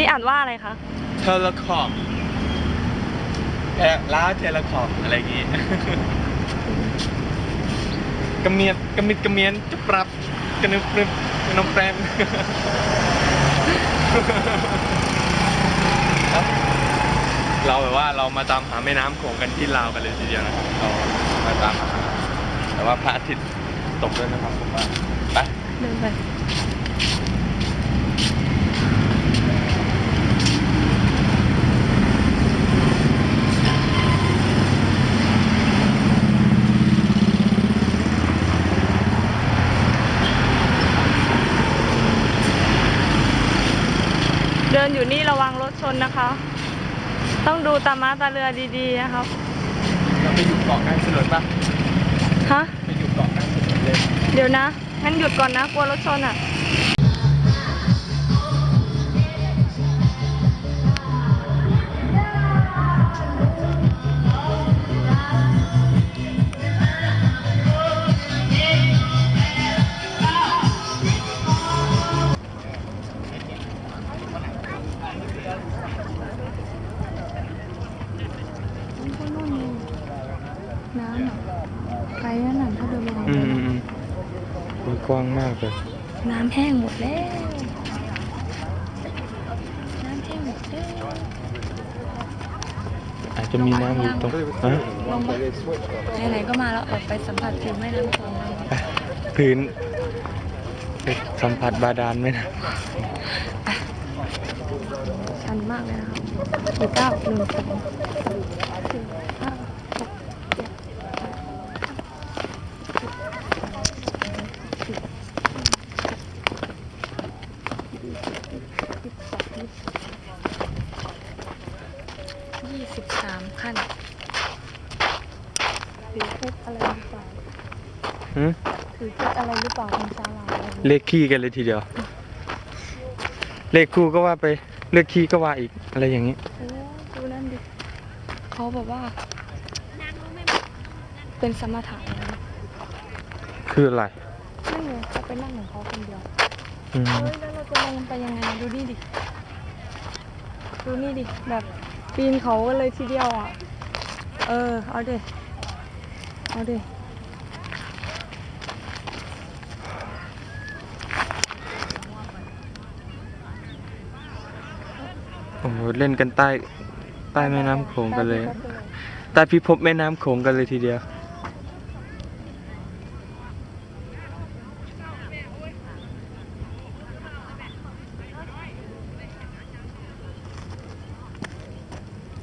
นี้อ่านว่าอะไรคะเทเลคอมแพล้าเทเลคอมอะไรอย่างงี้ กระเมียนกระมิดกระเมียนจะปรับกระนึบกระนึบกระนมแปรมครับเราแบบว่าเรามาตามหาแม่น้ำโขงกันที่ลาวกันเลยทีเดียวนะครับเรามาตามหาแต่ว่าพระอาทิตย์ตกด้วยนะครับผมว่าไป เดินไป เดินอยู่นี่ระวังรถชนนะคะ ต้องดูตาม้าตาเรือดีๆนะครับเราไปอยู่เกาะกลางถนนปะฮะไปอยู่เกาะกลางถนนเลยเดี๋ยวนะงั้นหยุดก่อนนะกลัวรถชนอะ ว้างมากเลย น้ำแห้งหมดแล้ว น้ำแห้งหมดแล้วอาจจะมีน้ำอยู่ตรงฮะลงมาไหนๆก็มาแล้วออกไปสัมผัสผิวแม่น้ำโขงเลยพื้นไปสัมผัสบาดาลไหมนะชันมากเลยนะครับกี่เก้าหนึ่งสองสี่ห้าหกเจ็ดแปดสิบยี่สิบสามขั้น ถือเพชรอะไรหรือเปล่าหืมถือเพชรอะไรหรือเปล่าคุณชาลาอะไรเลขขี้กันเลยทีเดียว เลขคู่ก็ว่าไป เลขขี้ก็ว่าอีกอะไรอย่างนี้โอ้ดูนั่นดิเขาบอกว่า เป็นสมถะนะคืออะไรนั่นไงเขาไปนั่งของเขาคนเดียวอืมเฮ้ยแล้วเราจะลงไปยังไงดูนี่ดิดูนี่ดิแบบปีนเขากันเลยทีเดียวอะเออเอาเด เอาเดโอ้โหเล่นกันใต้ใต้แม่น้ำโขงกันเลย ใต้พิภพแม่น้ำโขงกันเลยทีเดียว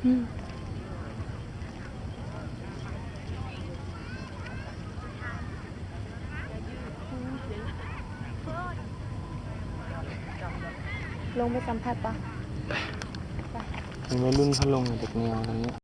อืม ลงไปสัมผัสปะวัยรุ่นเขาลงเด็กแนวอะไรเงี้ย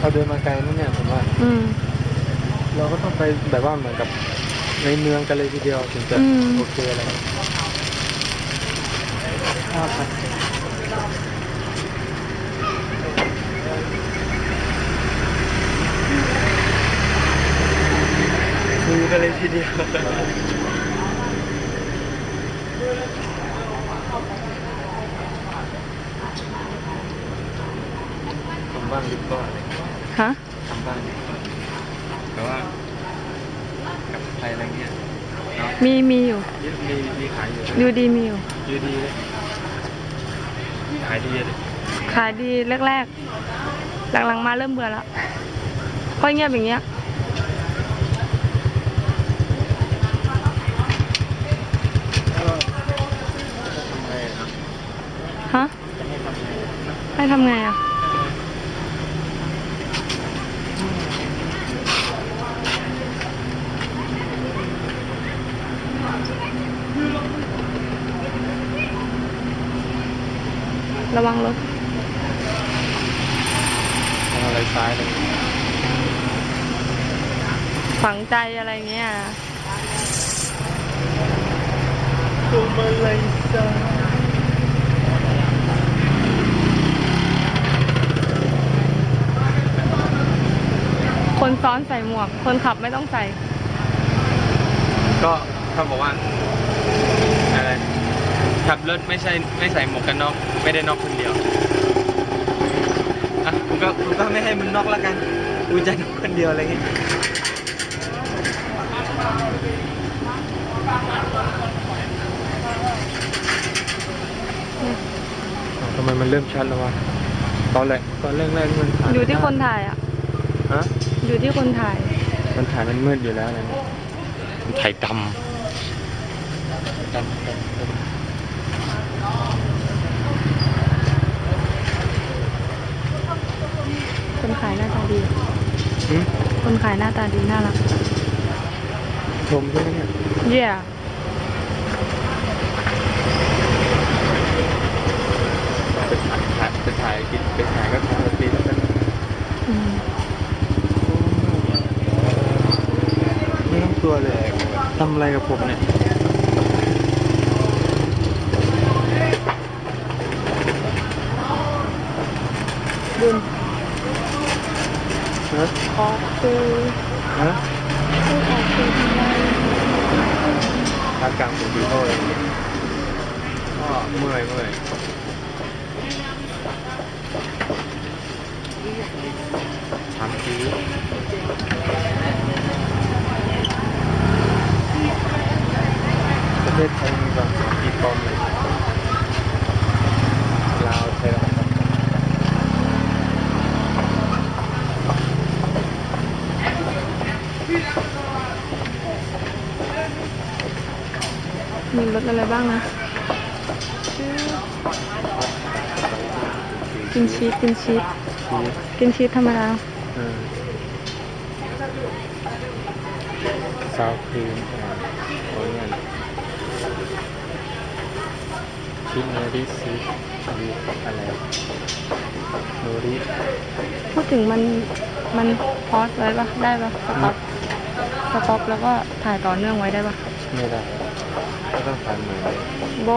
เราเดินมาไกลนั่นเนี่ยผมว่า อืม เราก็ต้องไปแบบว่าเหมือนกับ ในเมืองกันเลยทีเดียวถึงจะอืม โอเคอะไรห้าพันคือกันเลยทีเดียว ผมบ้างดีกว่า ฮะ ทำบ้างดีกว่าแต่ว่ากับใครอะไรเงี้ยเนาะ มีมีอยู่มีมีมีขายอยู่ดูดีมีอยู่ยืดีเลยขายดีเลยขายดีแรกๆ หลังๆมาเริ่มเบื่อแล้วค่อยเงียบอย่างเงี้ยทำไงครับฮะ ให้ทำไงอะ ระวังรถทำอะไรซ้ายเลยฝังใจอะไรเงี้ยเลยจ้าคนซ้อนใส่หมวก คนขับไม่ต้องใส่ ก็เขาบอกว่าอะไร ขับรถไม่ใช่ไม่ใส่หมวกกันน็อกไม่ได้น็อกคนเดียวอะกูก็กูก็ไม่ให้มึงน็อกแล้วกันกูจะน็อกคนเดียวอะไรเงี้ยทำไมมันเริ่มชัดแล้ววะตอนแรกตอนแรกแรกๆมันถ่ายอยู่ที่คนถ่ายอะฮะอยู่ที่คนถ่าย มันถ่ายมันมืดอยู่แล้วอะไรเงี้ยมันถ่ายดำดำดำดำ คนขายหน้าตาดี หืมคนขายหน้าตาดีน่ารัก ชมใช่ไหมเนี่ยเยี่ยไปถ่ายไปถ่ายกินไปถ่ายก็ถ่ายปีแล้วกันอืม ไม่ต้องตัวเลยทำอะไรกับผมเนี่ย บุญฮะออกคือฮะพูดออกคือทำไมทางกลางผมดูโทษอะไรอย่างเงี้ยก็เมื่อยเมื่อยทำทีประเทศไทยมีบางสองปีปลอมเลยลาวไทยลาว มีร สอะไรบ้างนะกินชีสกินชีสชีสกินชีสธรรมดาเออซาวครีมโอ้ยเนี่ยชิ้นเนอริซีชีสอะไรโนริพูดถึงมันมันพอสไว้ปะได้ปะสต็อปสต็อปแล้วก็ถ่ายต่อเนื่องไว้ได้ปะไม่ได้ ก็ต้องทานเหมือนเลยโบ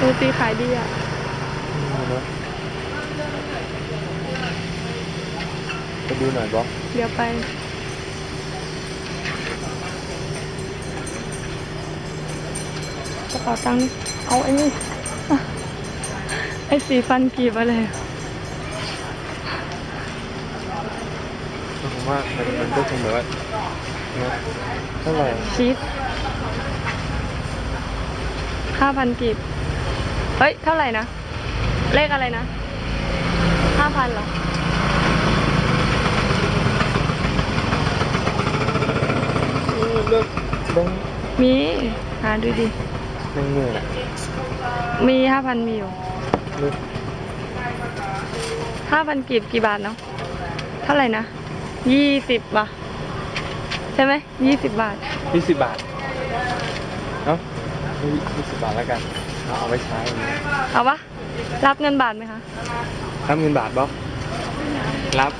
ดูตีขายดีอะไม่รู้ไปดูหน่อยบอสเดี๋ยวไป ระเป๋าตังค์นี่เอาไอ้นี่อะไอ้สีฟันกีบอะไรผมว่ามันมันก็คงแบบว่านะเท่าไหร่ชีสห้าพันกีบ เฮ้ย เท่าไหร่นะ เลขอะไรนะห้าพันเหรอเลือกแบงค์มีหาดูดิ แบงค์เงินอะมีห้าพันมีอยู่เลือกห้าพันกีบกี่บาทเนาะเท่าไหร่นะยี่สิบป่ะใช่ไหมยี่สิบบาท ยี่สิบบาทเนาะยี่สิบบาทแล้วกันเอาเอาไว้ใช้เอาปะรับเงินบาทไหมคะรับเงินบาทบอสรับ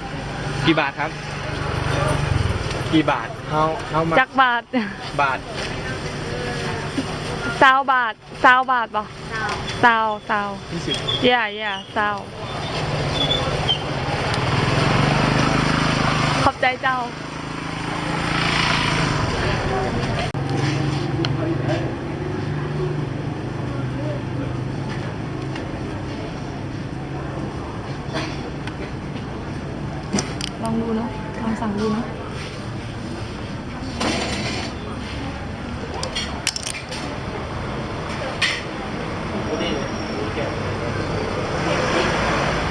กี่บาทครับ กี่บาทเฮาเฮามาจักบาท บาท ซาวบาทซาวบาทป่ะซาวซาวยี่สิบ yeah yeah ซาวขอบใจเจ้า ลองดูเนาะ ลองสั่งดูเนาะ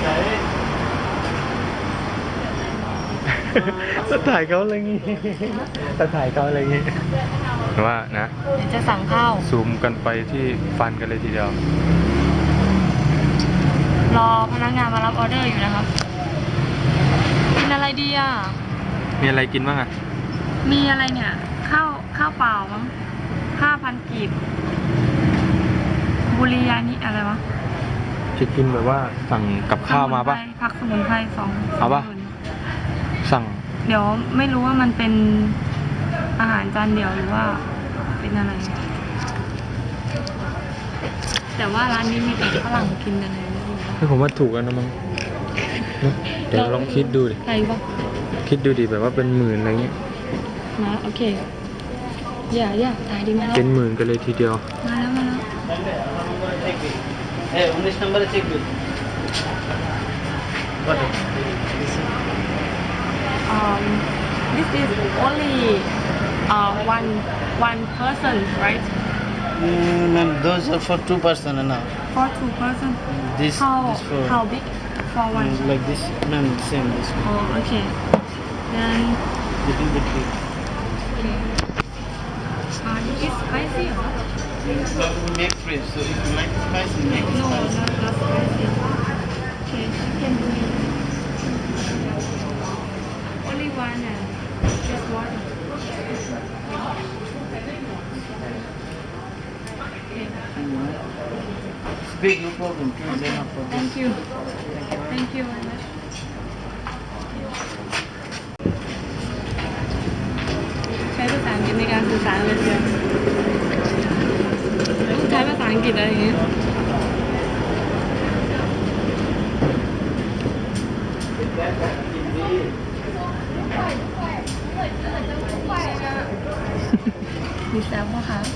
จะ ถ่ายเขาอะไรงี้จะถ่ายเขาอะไรงี้ว่านะเดี๋ยวจะสั่งข้าวซูมกันไปที่ฟันกันเลยทีเดียว รอพนักงานมารับออเดอร์อยู่นะครับกินอะไรดีอะมีอะไรกินบ้างอะมีอะไรเนี่ย ข้าวข้าวเปล่ามั้งห้าพันกีบบุรียานี่อะไรวะจะกินแบบว่าสั่งกับข้าวมาปะสมุนไพรผักสมุนไพรสองเอาปะสงหมื่นสั่ง เดี๋ยวไม่รู้ว่ามันเป็นอาหารจานเดียวหรือว่าเป็นอะไร แต่ว่าร้านนี้มีแต่ฝรั่งกินอะนเไม่รให้ผมว่าถูกกันนะมั้งเดี๋ยวลองคิดดูดิ ใครวะคิดดูดิแบบว่าเป็นหมื่นอะไรเงี้ย มาโอเค อย่าอย่าตายดีมาแเป็นหมื่นกันเลยทีเดียว มาแล้วมาแล้ว Hey, 19 number check bill. What? Um this is only uh one one person right Ma'am, those are for two person na. for two person This how this for how big for one Mm, like this. Ma'am, same this one. oh okay then Little bit big. okay uh is spicy or Make fresh. So if you like spicy, make no spicy. not spicy It's big, no problem. Please, Okay, no problem. thank you. Thank you very much. ใช้ภาษาอังกฤษในการสื่อสารเลยเชียวต้องใช้ภาษาอังกฤษอะไรอย่างงี้ มีแซวพ่อคะ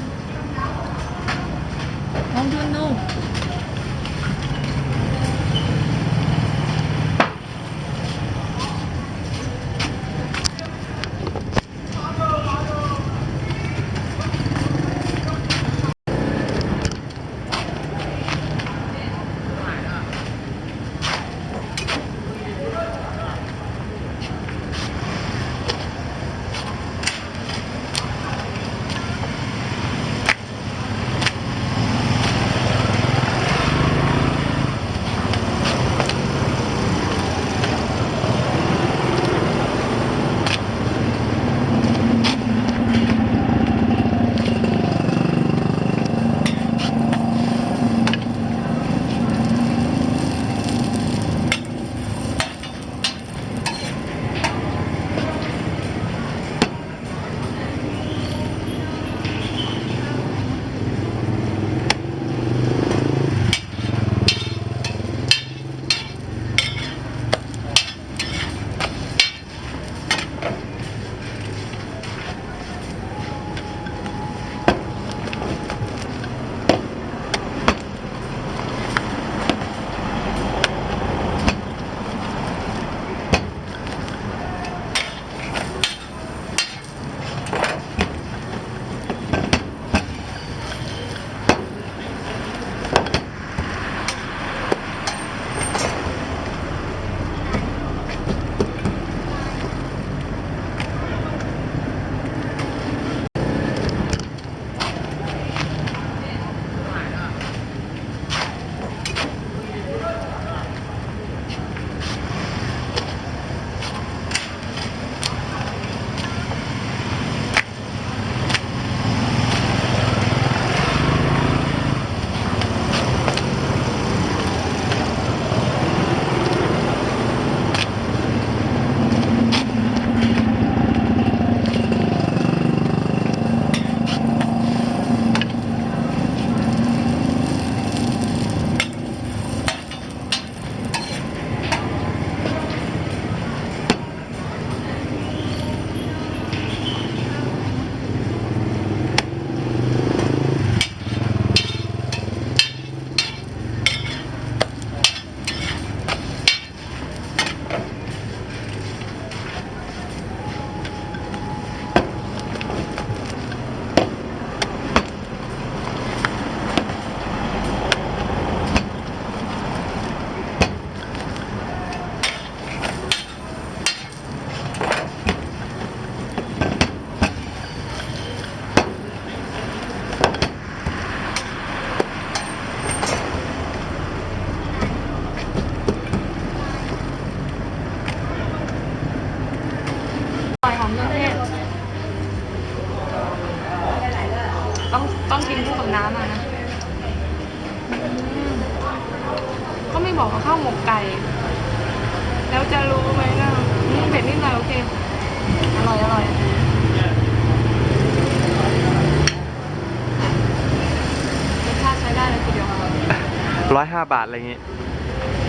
ร้อยห้าบาทอะไรอย่างงี้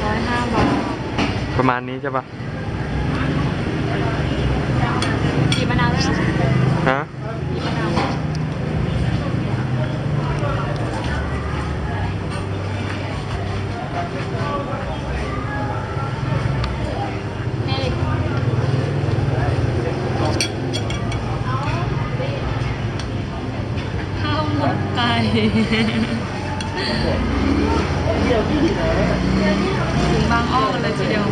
ร้อยห้าบาท ประมาณนี้ใช่ปะ กีบมะนาวด้วยนะ ฮะ กีบมะนาวนี่ดิข้าวหมกไก่ ถึงบางอ้อกันเลยทีเดียว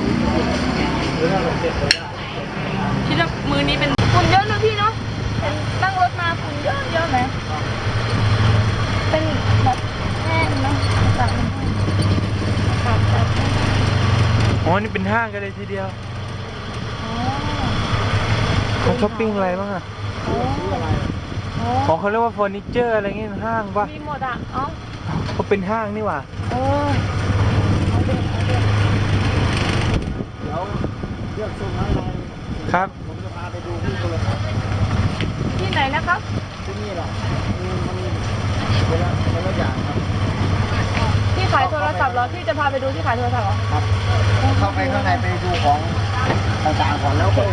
พี่ว่ามือนี้เป็นฝุ่นเยอะนะพี่เนาะเป็นนั่งรถมาฝุ่นเยอะเยอะไหมเป็นแบบแห้งเนาะแบบแบบแบบ อ๋อ นี่เป็นห้างกันเลยทีเดียว อ๋อ เขาช้อปปิ้งอะไรบ้างอะอ๋ออ๋ออ๋อเขาเรียกว่าเฟอร์นิเจอร์อะไรเงี้ยห้างปะมีหมดอะเอ้าเขาเป็นห้างนี่หว่าเออเอาเด็เอาเด็เดี๋ยวเลือกซุ้มให้หน่อยครับ ผมจะพาไปดูที่โทรศัพท์ที่ไหนนะครับที่นี่แหละอืมมันเวลาเวลาอย่างครับที่ขายโทรศัพท์เหรอที่จะพาไปดูที่ขายโทรศัพท์เหรอครับ เข้าไปข้างในไปดูของต่างๆก่อนแล้วก็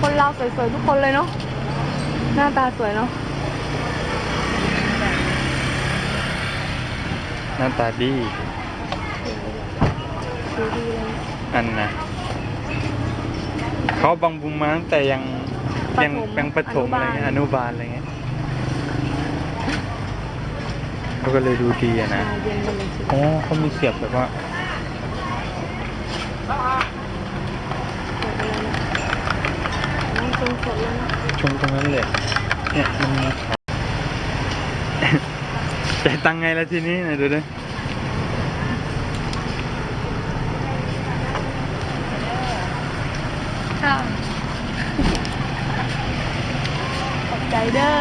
คนเราสวยๆทุกคนเลยเนาะหน้าตาสวยเนาะหน้าตาดีดูดีเลย อันนะเขาบังบุมมาตั้งแต่ยังประถมยังยังประถมอะไรเงี้ยออนุนุบาบาล ลอะไรเงี้ยเขาก็เลยดูดีอะนะอ่าเย็นกันเลยทีเดียวอ๋อเขามีเสียบแบบว่า น้องชมสดเลยนะ ชมตรงนั้นเลย เนี่ยมันมีขายจ่ายตังค์ไงละทีนี้ไหนดูดิค่ะขอบใจเด้อ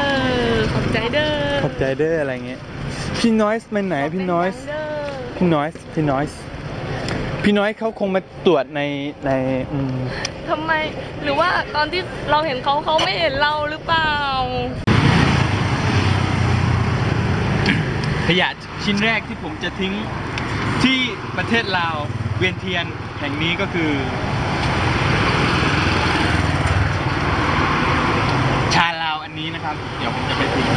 ขอบใจเด้อ ขอบใจเด้ออะไรเงี้ย พี่น้อยส์ไปไหนพี่น้อยส์ขบใจเด้อพี่น้อยส์พี่น้อยส์พี่น้อยเขาคงมาตรวจในในอืม ทำไม หรือว่าตอนที่เราเห็นเขาเขาไม่เห็นเราหรือเปล่า ขยะชิ้นแรกที่ผมจะทิ้งที่ประเทศลาวเวียนเทียนแห่งนี้ก็คือ ชาลาวอันนี้นะครับ เดี๋ยวผมจะไปทิ้ง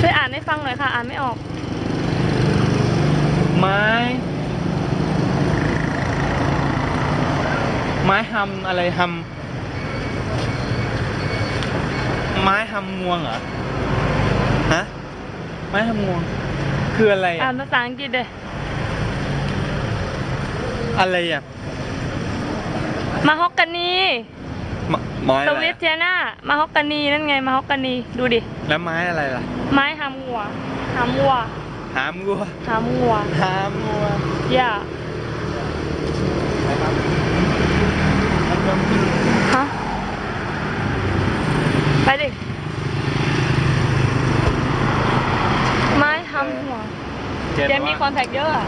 ช่วยอ่านให้ฟังหน่อยค่ะ อ่านไม่ออก ไม้ ไม้หำ อะไรหำไม้หำงวงเหรอ ฮะ ไม้หำงวง คืออะไรอ่าอะนภาษาอังกฤษเลยอะไรอะ มาฮอกกานีไม้ไม้สอะไรวิตอะเทียน่ามาฮอกกานีนั่นไงมาฮอกกานีดูดิ แล้วไม้อะไรล่ะ ไม้หามงัวหามวัวหามงัวหามงัวหามงัว อย่าฮะ ไปดิ ไม้หามหัวเขียนเจมมีคอนว่าแทคเยอะอะ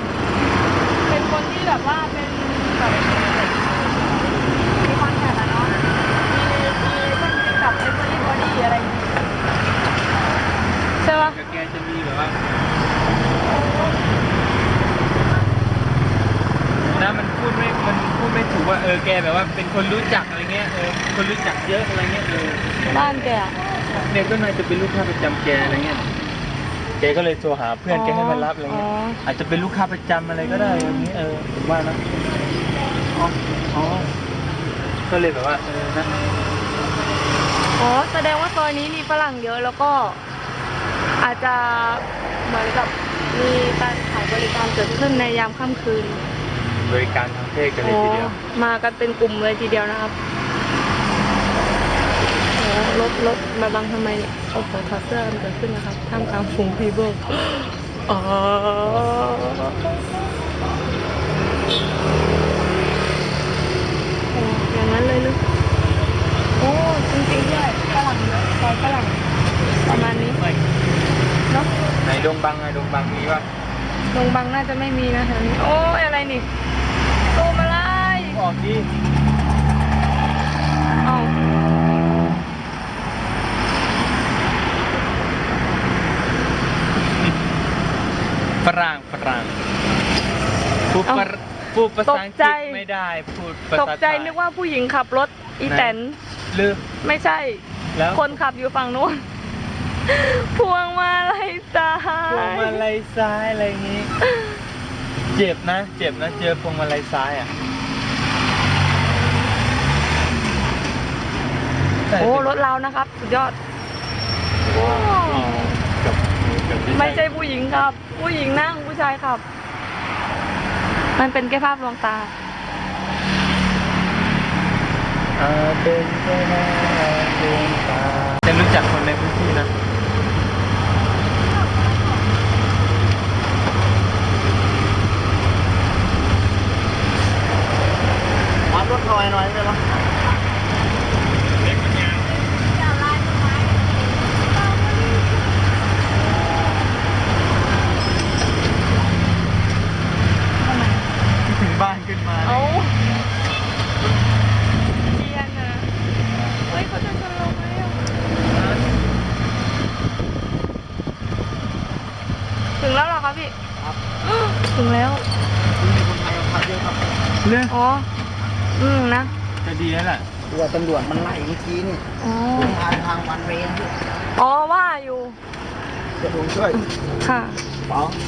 เป็นคนที่แบบว่าเป็นแบบมีคอนแทคอะเนาะ มีมีเพื่อนมีกับไอ้พวกนี้บอดี้อะไรอย่างเงี้ยใช่ปะ แกจะมีแบบว่านะมันพูดไม่ มันพูดไม่ถูกว่าเออแกแบบว่าเป็นคนรู้จักอะไรเงี้ยเออ คนรู้จักเยอะอะไรเงี้ยเออบ้านแกอะเนี่ยก็น่าจะเป็นลูกค้าประจำแกอะไรเงี้ยแกก็เลยโทรหาเพื่อนแกให้มารับอะไรเงี้ยอ๋ออาจจะเป็นลูกค้าประจำอะไรก็ได้อย่างนี้เออผมว่านะอ๋ออ๋อก็เลยแบบว่าเออนะอ๋อแสดงว่าซอยนี้มีฝรั่งเยอะแล้วก็อาจจะเหมือนกับมีการขายบริการเกิดขึ้นในยามค่ำคืนบริการทางเพศกันเลยทีเดียวอ๋อมากันเป็นกลุ่มเลยทีเดียวนะครับโอ้ร ถรถมาบังทำไมเนี่ยโอ้โหถอดเสื้อกันเกิดขึ้นนะครับท่ามกลางฝูงพีเบิลอ๋อโอ้อย่างนั้นเลยลึกโอ้จริงๆด้วยฝรั่งเยอะซอยฝรั่งประมาณนี้เนาะไหนดงบังไงดงบังมีป่ะลงบังน่าจะไม่มีนะแถวนี้โอ้ยอะไรนี่ตูมอะไรออกดิเอ้า ฝรั่งฝรั่งพูดฝรั่งพูดภาษาอังกฤษไม่ได้ พูดภาตษากไทใจยนึกว่าผู้หญิงขับรถอีแตนหรือไม่ใช่แล้วคนขับอยู่ฝั่งนู้นพวงมาลัยซ้าพวงยมาลัยซ้ายอะไรอย่างงี้ เจ็บนะ เจ็บนะเจอพวงมาลัยซ้ายอะโอ้รถเรานะครับ สุดยอด ไม่ใช่ผู้หญิงครับ ผู้หญิงนั่งผู้ชายขับ มันเป็นแค่ภาพลวงตาอาเป็นแค่หน้าดวงตาจะรู้จักคนในพื้นที่นะรับรถหน่อยหน่อยได้ไหมถึงบ้านขึ้นมา เอาเทียนนะเฮ้ยเขาจะชนเราไหมอะถึงแล้วเหรอคะพี่ ครับ ถึงแล้ว มีคนไทยมาพักเยอะครับ เรื่อง อ๋อ อืมนะ จะดีแล้วแหละ ตัวตำรวจมันไล่เมื่อกี้นี่ อ๋อ ทางทางวันเวรที่ อ๋อว่าอยู่ จะผม ช่วยค่ะป๋องอ